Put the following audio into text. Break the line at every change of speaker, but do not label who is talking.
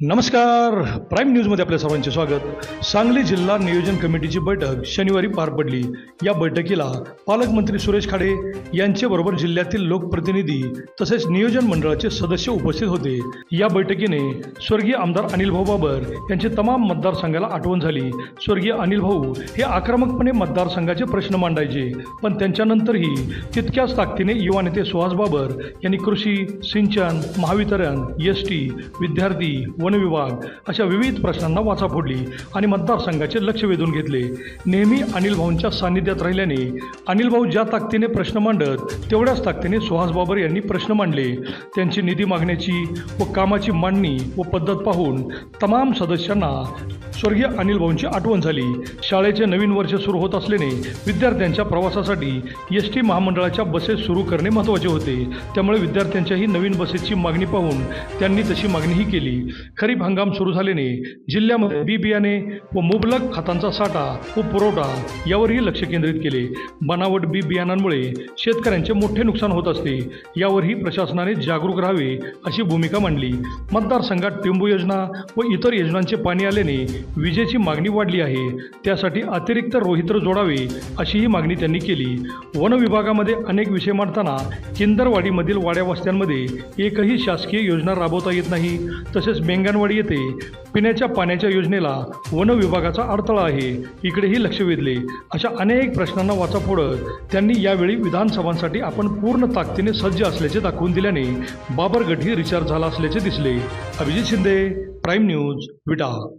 नमस्कार. प्राईम न्यूजमध्ये आपल्या सर्वांचे स्वागत. सांगली जिल्हा नियोजन कमिटीची बैठक शनिवारी पार पडली. या बैठकीला पालकमंत्री सुरेश खाडे यांच्याबरोबर जिल्ह्यातील लोकप्रतिनिधी तसेच नियोजन मंडळाचे सदस्य उपस्थित होते. या बैठकीने स्वर्गीय आमदार अनिल भाऊ बाबर यांचे तमाम मतदारसंघाला आठवण झाली. स्वर्गीय अनिल भाऊ हे आक्रमकपणे मतदारसंघाचे प्रश्न मांडायचे पण त्यांच्यानंतरही तितक्याच ताकदीने युवा नेते सुहास बाबर यांनी कृषी सिंचन महावितरण एस टी विद्यार्थी वन विभाग अशा विविध प्रश्नांना वाचा फोडली आणि मतदारसंघाचे लक्ष वेधून घेतले. नेहमी अनिल भाऊंच्या सान्निध्यात राहिल्याने अनिल भाऊ ज्या ताकदीने प्रश्न मांडत तेवढ्याच ताकदीने सुहास बाबर यांनी प्रश्न मांडले. त्यांची निधी मागण्याची व कामाची मांडणी व पद्धत पाहून तमाम सदस्यांना स्वर्गीय अनिल भाऊंची आठवण झाली. शाळेचे नवीन वर्ष सुरू होत असल्याने विद्यार्थ्यांच्या प्रवासासाठी एस टी महामंडळाच्या बसेस सुरू करणे महत्त्वाचे होते. त्यामुळे विद्यार्थ्यांच्याही नवीन बसेसची मागणी पाहून त्यांनी तशी मागणीही केली. खरीप हंगाम सुरू झाल्याने जिल्ह्यामध्ये बी बियाणे व मुबलक खतांचा साठा व पुरवठा यावरही लक्ष केंद्रित केले. बनावट बी बियाणांमुळे शेतकऱ्यांचे मोठे नुकसान होत असते. यावरही प्रशासनाने जागरूक राहावे अशी भूमिका मांडली. मतदारसंघात टिंबू योजना व इतर योजनांचे पाणी आल्याने विजेची मागणी वाढली आहे. त्यासाठी अतिरिक्त रोहित्र जोडावे अशीही मागणी त्यांनी केली. वन विभागामध्ये अनेक विषय मांडताना किंदरवाडीमधील वाड्या वस्त्यांमध्ये एकही शासकीय योजना राबवता येत नाही. तसेच बेंगणवाडी येथे पिण्याच्या पाण्याच्या योजनेला वन विभागाचा अडथळा आहे. इकडेही लक्ष वेधले. अशा अनेक प्रश्नांना वाचा फोडत त्यांनी यावेळी विधानसभांसाठी आपण पूर्ण ताकदीने सज्ज असल्याचे दाखवून दिल्याने बाबरगढही रिचार्ज झाला असल्याचे दिसले. Abhijit Shinde prime news Vita.